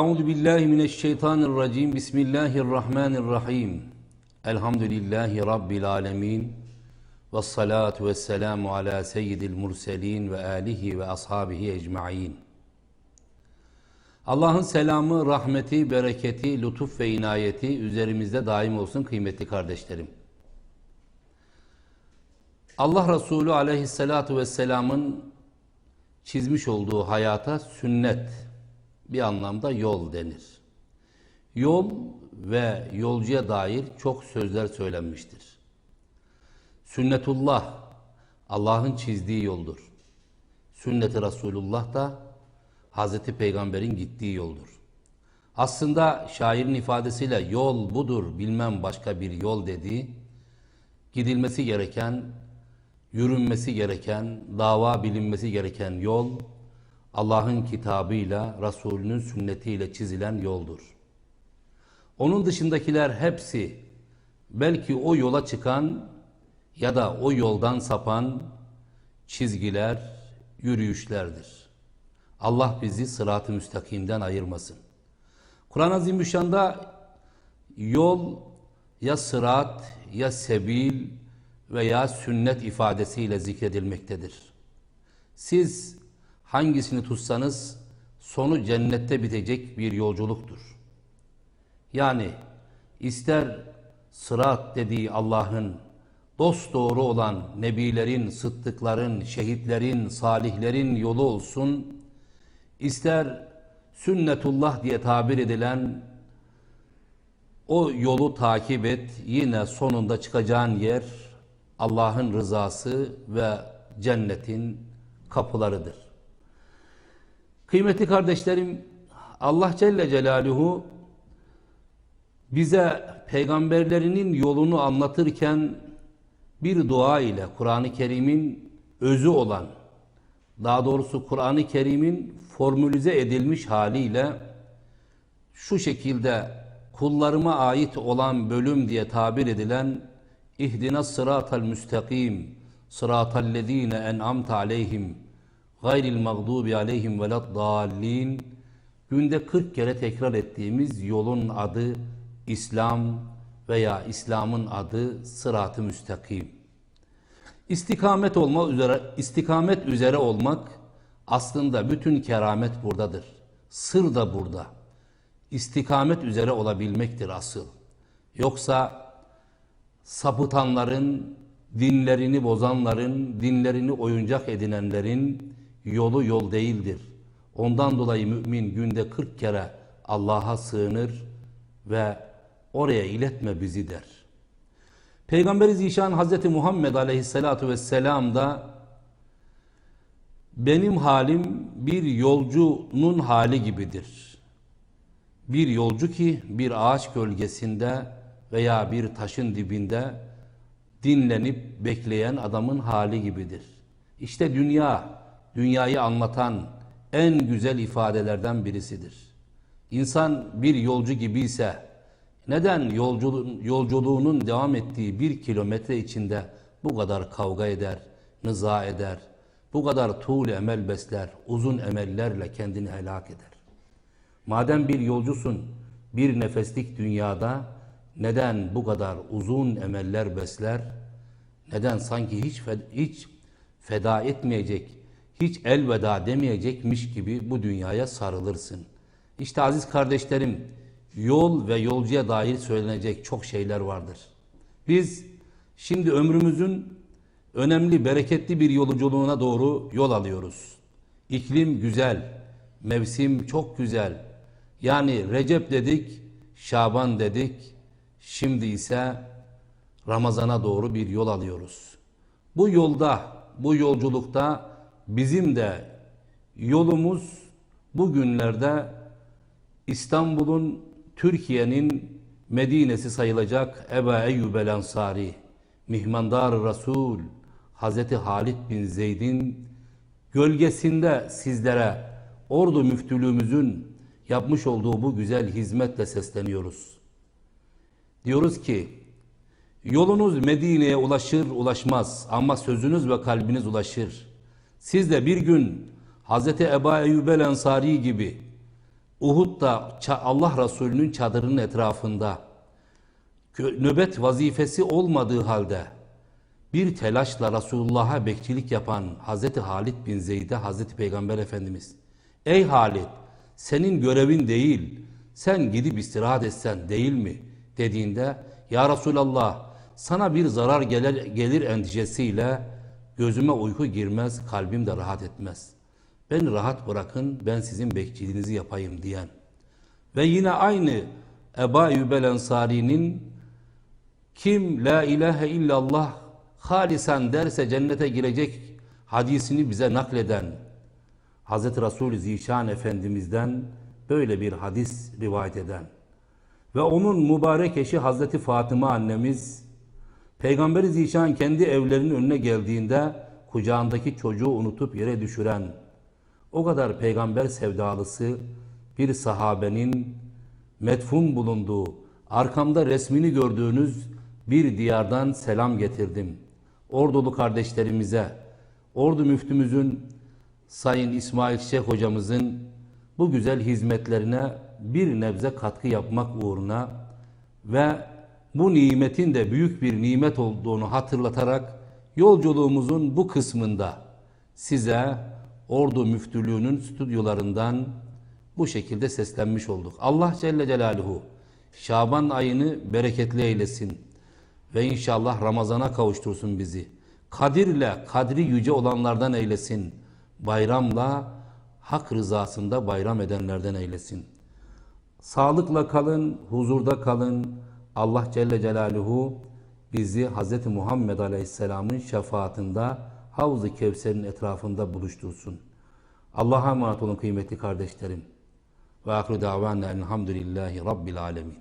Euzu billahi mineşşeytanirracim. Bismillahirrahmanirrahim. Elhamdülillahi rabbil alamin. Ves salatu vesselamu ala seyyidil murselin ve alihi ve ashabihi ecmaîn. Allah'ın selamı, rahmeti, bereketi, lütuf ve inayeti üzerimizde daim olsun kıymetli kardeşlerim. Allah Resulü aleyhissalatu vesselamın çizmiş olduğu hayata sünnet bir anlamda yol denir. Yol ve yolcuya dair çok sözler söylenmiştir. Sünnetullah Allah'ın çizdiği yoldur. Sünnet-i Resulullah da Hazreti Peygamber'in gittiği yoldur. Aslında şairin ifadesiyle yol budur bilmem başka bir yol dediği gidilmesi gereken, yürünmesi gereken, dava bilinmesi gereken yol Allah'ın kitabıyla, Resulünün sünnetiyle çizilen yoldur. Onun dışındakiler hepsi belki o yola çıkan ya da o yoldan sapan çizgiler, yürüyüşlerdir. Allah bizi sırat-ı müstakimden ayırmasın. Kur'an-ı Azimüşşan'da yol ya sırat ya sebil veya sünnet ifadesiyle zikredilmektedir. Siz hangisini tutsanız sonu cennette bitecek bir yolculuktur. Yani ister sırat dediği Allah'ın dost doğru olan nebilerin, sıddıkların, şehitlerin, salihlerin yolu olsun, ister sünnetullah diye tabir edilen o yolu takip et, yine sonunda çıkacağın yer Allah'ın rızası ve cennetin kapılarıdır. Kıymetli kardeşlerim, Allah Celle Celaluhu bize peygamberlerinin yolunu anlatırken bir dua ile Kur'an-ı Kerim'in özü olan, daha doğrusu Kur'an-ı Kerim'in formülize edilmiş haliyle şu şekilde kullarıma ait olan bölüm diye tabir edilen İhdina sıratal müstakim sıratal lezine en'amte aleyhim gayril mağdubi aleyhim velad dallin günde 40 kere tekrar ettiğimiz yolun adı İslam veya İslam'ın adı sırat-ı müstakim. İstikamet olma üzere istikamet üzere olmak aslında bütün keramet buradadır. Sır da burada. İstikamet üzere olabilmektir asıl. Yoksa sapıtanların, dinlerini bozanların, dinlerini oyuncak edinenlerin yolu yol değildir. Ondan dolayı mümin günde 40 kere Allah'a sığınır ve oraya iletme bizi der. Peygamberi Zişan Hazreti Muhammed Aleyhisselatu Vesselam da benim halim bir yolcunun hali gibidir. Bir yolcu ki bir ağaç gölgesinde veya bir taşın dibinde dinlenip bekleyen adamın hali gibidir. İşte dünya, dünyayı anlatan en güzel ifadelerden birisidir. İnsan bir yolcu gibi ise neden yolculuğun, yolculuğunun devam ettiği bir kilometre içinde bu kadar kavga eder, nıza eder, bu kadar tuğul emel besler, uzun emellerle kendini helak eder? Madem bir yolcusun, bir nefeslik dünyada neden bu kadar uzun emeller besler? Neden sanki hiç hiç feda etmeyecek, hiç elveda demeyecekmiş gibi bu dünyaya sarılırsın? İşte aziz kardeşlerim, yol ve yolcuya dair söylenecek çok şeyler vardır. Biz şimdi ömrümüzün önemli, bereketli bir yolculuğuna doğru yol alıyoruz. İklim güzel, mevsim çok güzel. Yani Recep dedik, Şaban dedik, şimdi ise Ramazan'a doğru bir yol alıyoruz. Bu yolda, bu yolculukta bizim de yolumuz bugünlerde İstanbul'un Türkiye'nin Medine'si sayılacak Eba Eyyub el Ansari, Mihmandar Resul, Hazreti Halid bin Zeyd'in gölgesinde sizlere ordu müftülüğümüzün yapmış olduğu bu güzel hizmetle sesleniyoruz. Diyoruz ki, yolunuz Medine'ye ulaşır ulaşmaz ama sözünüz ve kalbiniz ulaşır. Siz de bir gün Hazreti Eba Eyyub el Ensari gibi Uhud'da Allah Resulü'nün çadırının etrafında nöbet vazifesi olmadığı halde bir telaşla Resulullah'a bekçilik yapan Hazreti Halid bin Zeyd'e Hazreti Peygamber Efendimiz Ey Halid senin görevin değil sen gidip istirahat etsen değil mi? dediğinde Ya Resulallah sana bir zarar gelir, gelir endişesiyle gözüme uyku girmez kalbim de rahat etmez. Beni rahat bırakın ben sizin bekçiliğinizi yapayım diyen ve yine aynı Eba Eyyubel Ensari'nin kim la ilahe illallah halisen derse cennete girecek hadisini bize nakleden Hz. Resul-i Zişan Efendimiz'den böyle bir hadis rivayet eden ve onun mübarek eşi Hazreti Fatıma annemiz Peygamber-i Zişan kendi evlerinin önüne geldiğinde kucağındaki çocuğu unutup yere düşüren o kadar peygamber sevdalısı bir sahabenin metfun bulunduğu, arkamda resmini gördüğünüz bir diyardan selam getirdim. Ordulu kardeşlerimize, Ordu müftümüzün Sayın İsmail Şeyh hocamızın bu güzel hizmetlerine bir nebze katkı yapmak uğruna ve bu nimetin de büyük bir nimet olduğunu hatırlatarak yolculuğumuzun bu kısmında size Ordu Müftülüğü'nün stüdyolarından bu şekilde seslenmiş olduk. Allah Celle Celaluhu Şaban ayını bereketli eylesin ve inşallah Ramazan'a kavuştursun bizi. Kadirle kadri yüce olanlardan eylesin. Bayramla hak rızasında bayram edenlerden eylesin. Sağlıkla kalın, huzurda kalın. Allah Celle Celaluhu bizi Hz. Muhammed Aleyhisselam'ın şefaatinde Havz-ı Kevser'in etrafında buluştursun. Allah'a emanet olun kıymetli kardeşlerim. Ve ahru davana elhamdülillahi rabbil alemin.